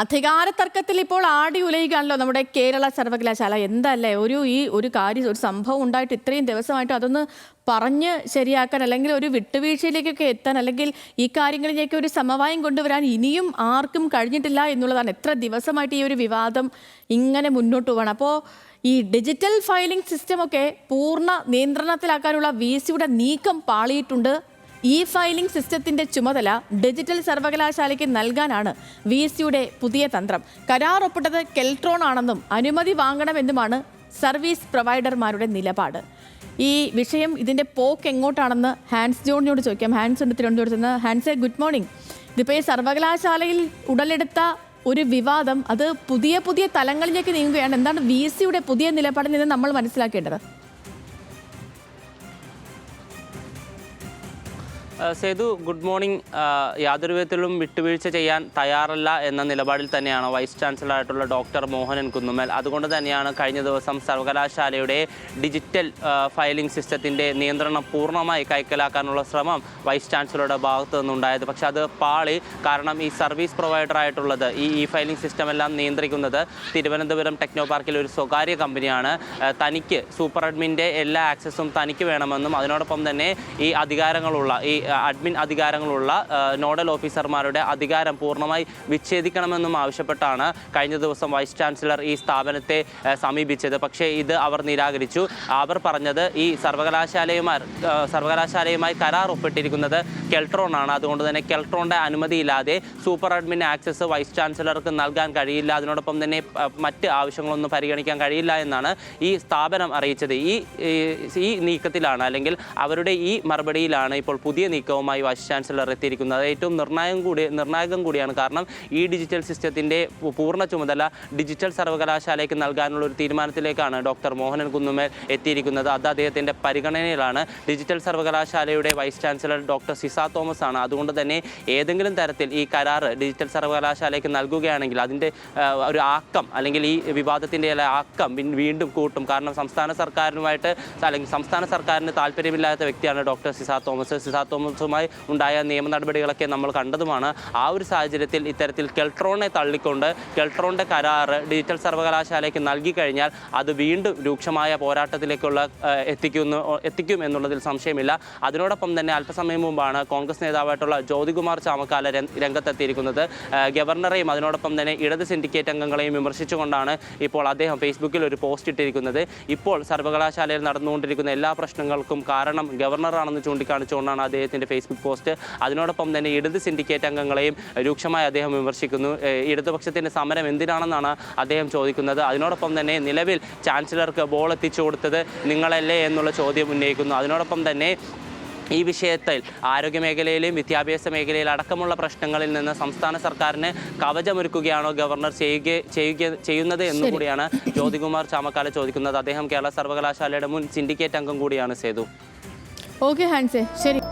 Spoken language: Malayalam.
അധികാര തർക്കത്തിൽ ഇപ്പോൾ ആടി ഉലയുകയാണല്ലോ നമ്മുടെ കേരള സർവകലാശാല. എന്തല്ലേ? ഒരു ഈ ഒരു കാര്യം ഒരു സംഭവം ഉണ്ടായിട്ട് ഇത്രയും ദിവസമായിട്ട് അതൊന്ന് പറഞ്ഞ് ശരിയാക്കാൻ അല്ലെങ്കിൽ ഒരു വിട്ടുവീഴ്ചയിലേക്കൊക്കെ എത്താൻ അല്ലെങ്കിൽ ഈ കാര്യങ്ങളിലേക്ക് ഒരു സമവായം കൊണ്ടുവരാൻ ഇനിയും ആർക്കും കഴിഞ്ഞിട്ടില്ല എന്നുള്ളതാണ്. എത്ര ദിവസമായിട്ട് ഈ ഒരു വിവാദം ഇങ്ങനെ മുന്നോട്ട് പോകണം അപ്പോൾ ഈ ഡിജിറ്റൽ ഫയലിംഗ് സിസ്റ്റമൊക്കെ പൂർണ നിയന്ത്രണത്തിലാക്കാനുള്ള വി നീക്കം പാളിയിട്ടുണ്ട്. ഇ ഫയലിംഗ് സിസ്റ്റത്തിന്റെ ചുമതല ഡിജിറ്റൽ സർവകലാശാലയ്ക്ക് നൽകാനാണ് വി എസ് യുടെ പുതിയ തന്ത്രം. കരാർ ഒപ്പിട്ടത് കെൽട്രോൺ ആണെന്നും അനുമതി വാങ്ങണമെന്നുമാണ് സർവീസ് പ്രൊവൈഡർമാരുടെ നിലപാട്. ഈ വിഷയം ഇതിന്റെ പോക്ക് എങ്ങോട്ടാണെന്ന് ഹാൻസ് ജോണിനോട് ചോദിക്കാം. ഹാൻസ് ഉണ്ട് തിരുവനന്തപുരത്ത് നിന്ന്. Hans good morning. ഇതിപ്പോൾ ഈ സർവകലാശാലയിൽ ഉടലെടുത്ത ഒരു വിവാദം അത് പുതിയ പുതിയ തലങ്ങളിലേക്ക് നീങ്ങുകയാണ്. എന്താണ് വി എസ് സിയുടെ പുതിയ നിലപാടിൽ നിന്ന് നമ്മൾ മനസ്സിലാക്കേണ്ടത്? Sethu good morning. യാതൊരു വിധത്തിലും വിട്ടുവീഴ്ച ചെയ്യാൻ തയ്യാറല്ല എന്ന നിലപാടിൽ തന്നെയാണ് വൈസ് ചാൻസലറായിട്ടുള്ള ഡോക്ടർ മോഹനൻ കുന്നുമൽ അതുകൊണ്ട് തന്നെയാണ് കഴിഞ്ഞ ദിവസം സർവകലാശാലയുടെ ഡിജിറ്റൽ ഫയലിംഗ് സിസ്റ്റത്തിന്റെ നിയന്ത്രണം പൂർണമായി കൈക്കലാക്കാനുള്ള ശ്രമം വൈസ് ചാൻസലറുടെ ഭാഗത്തു നിന്നുണ്ടായത്. പക്ഷേ അത് പാളി കാരണം ഈ സർവീസ് പ്രൊവൈഡർ ആയിട്ടുള്ളത് ഈ ഇ ഫയലിംഗ് സിസ്റ്റം എല്ലാം നിയന്ത്രിക്കുന്നത് തിരുവനന്തപുരം ടെക്നോ പാർക്കിലെ ഒരു സ്വകാര്യ കമ്പനിയാണ്. തനിക്ക് സൂപ്പർ അഡ്മിന്റെ എല്ലാ ആക്സസും തനിക്ക് വേണമെന്നും അതിനോടൊപ്പം തന്നെ ഈ അധികാരങ്ങളുള്ള ഈ അഡ്മിൻ അധികാരങ്ങളുള്ള നോഡൽ ഓഫീസർമാരുടെ അധികാരം പൂർണമായി വിച്ഛേദിക്കണമെന്നും ആവശ്യപ്പെട്ടാണ് കഴിഞ്ഞ ദിവസം വൈസ് ചാൻസലർ ഈ സ്ഥാപനത്തെ സമീപിച്ചത്. പക്ഷേ ഇത് അവർ നിരാകരിച്ചു. അവർ പറഞ്ഞത് ഈ സർവകലാശാലയുമായി ആ, സർവകലാശാലയുമായി കരാർ ഒപ്പിട്ടിരിക്കുന്നത് കെൽട്രോൺ ആണ് അതുകൊണ്ട് തന്നെ കെൽട്രോണിന്റെ അനുമതിയില്ലാതെ സൂപ്പർ അഡ്മിൻ ആക്സസ് വൈസ് ചാൻസലർക്ക് നൽകാൻ കഴിയില്ല. അതിനോടൊപ്പം തന്നെ മറ്റ് ആവശ്യങ്ങളൊന്നും പരിഗണിക്കാൻ കഴിയില്ല എന്നാണ് ഈ സ്ഥാപനം അറിയിച്ചത്. ഈ- ഈ നീക്കത്തിലാണ് അല്ലെങ്കിൽ അവരുടെ ഈ മറുപടിയിലാണ് ഇപ്പോൾ പുതിയ നീക്കവുമായി വൈസ് ചാൻസലർ എത്തിയിരിക്കുന്നത്. ഏറ്റവും നിർണായകം കൂടി നിർണായകം കൂടിയാണ്. കാരണം ഈ ഡിജിറ്റൽ സിസ്റ്റത്തിന്റെ പൂർണ ചുമതല ഡിജിറ്റൽ സർവകലാശാലയ്ക്ക് നൽകാനുള്ള ഒരു തീരുമാനത്തിലേക്കാണ് ഡോക്ടർ മോഹനൻ കുന്നുമേൽ എത്തിയിരിക്കുന്നത്. അത് അദ്ദേഹത്തിന്റെ പരിഗണനയിലാണ് ഡിജിറ്റൽ സർവകലാശാലയുടെ vice chancellor doctor Sisa Thomas ആണ്. അതുകൊണ്ട് തന്നെ ഏതെങ്കിലും തരത്തിൽ ഈ കരാർ ഡിജിറ്റൽ സർവകലാശാലയ്ക്ക് നൽകുകയാണെങ്കിൽ അതിന്റെ ഒരു ആക്കം അല്ലെങ്കിൽ ഈ വിവാദത്തിന്റെ ആക്കം വീണ്ടും കൂട്ടും. കാരണം സംസ്ഥാന സർക്കാരിനുമായിട്ട് അല്ലെങ്കിൽ സംസ്ഥാന സർക്കാരിന് താല്പര്യമില്ലാത്ത വ്യക്തിയാണ് ഡോക്ടർ സിസ തോമസ്. സിസ തോമസുമായി ഉണ്ടായ നിയമ നടപടികളൊക്കെ നമ്മൾ കണ്ടതുമാണ്. ആ ഒരു സാഹചര്യത്തിൽ ഇത്തരത്തിൽ കെൽട്രോണിനെ തള്ളിക്കൊണ്ട് കെൽട്രോണിന്റെ കരാറ് ഡിജിറ്റൽ സർവകലാശാലയ്ക്ക് നൽകി കഴിഞ്ഞാൽ അത് വീണ്ടും രൂക്ഷമായ പോരാട്ടത്തിലേക്കുള്ള എത്തിക്കുന്നു എത്തിക്കും എന്നുള്ളതിൽ സംശയമില്ല. അതിനോടൊപ്പം തന്നെ അല്പസമയം മുമ്പാണ് കോൺഗ്രസ് നേതാവായിട്ടുള്ള ജ്യോതികുമാർ ചാമക്കാല രംഗ- രംഗത്തെത്തിയിരിക്കുന്നത്. ഗവർണറെയും അതിനോടൊപ്പം തന്നെ ഇടത് സിൻഡിക്കേറ്റ് അംഗങ്ങളെയും വിമർശിച്ചുകൊണ്ടാണ് ഇപ്പോൾ അദ്ദേഹം ഫേസ്ബുക്കിൽ ഒരു പോസ്റ്റ് ഇട്ടിരിക്കുന്നത്. ഇപ്പോൾ സർവകലാശാലയിൽ നടന്നുകൊണ്ടിരിക്കുന്ന എല്ലാ പ്രശ്നങ്ങൾക്കും കാരണം ഗവർണറാണെന്ന് ചൂണ്ടിക്കാണിച്ചുകൊണ്ടാണ് അദ്ദേഹത്തിന്റെ ഫേസ്ബുക്ക് പോസ്റ്റ്. അതിനോടൊപ്പം തന്നെ ഇടത് സിൻഡിക്കേറ്റ് അംഗങ്ങളെയും രൂക്ഷമായി അദ്ദേഹം വിമർശിക്കുന്നു. ഇടതുപക്ഷത്തിന്റെ ഇടതുപക്ഷത്തിന്റെ സമരം എന്തിനാണെന്നാണ് അദ്ദേഹം ചോദിക്കുന്നത്. അതിനോടൊപ്പം തന്നെ നിലവിൽ ചാൻസലർക്ക് ബോൾ എത്തിച്ചു കൊടുത്തത് നിങ്ങളല്ലേ എന്നുള്ള ചോദ്യം ഉന്നയിക്കുന്നു. അതിനോടൊപ്പം തന്നെ ഈ വിഷയത്തിൽ ആരോഗ്യ മേഖലയിലും വിദ്യാഭ്യാസ മേഖലയിൽ അടക്കമുള്ള പ്രശ്നങ്ങളിൽ നിന്ന് സംസ്ഥാന സർക്കാരിന് കവചമൊരുക്കുകയാണോ ഗവർണർ ചെയ്യുക ചെയ്യുക ചെയ്യുന്നത് എന്നും കൂടിയാണ് ജ്യോതികുമാർ ചാമക്കാല ചോദിക്കുന്നത്. അദ്ദേഹം കേരള സർവകലാശാലയുടെ മുൻ സിൻഡിക്കേറ്റ് അംഗം കൂടിയാണ് സേതു. ഓക്കെ ഹാൻസേ. ശരി.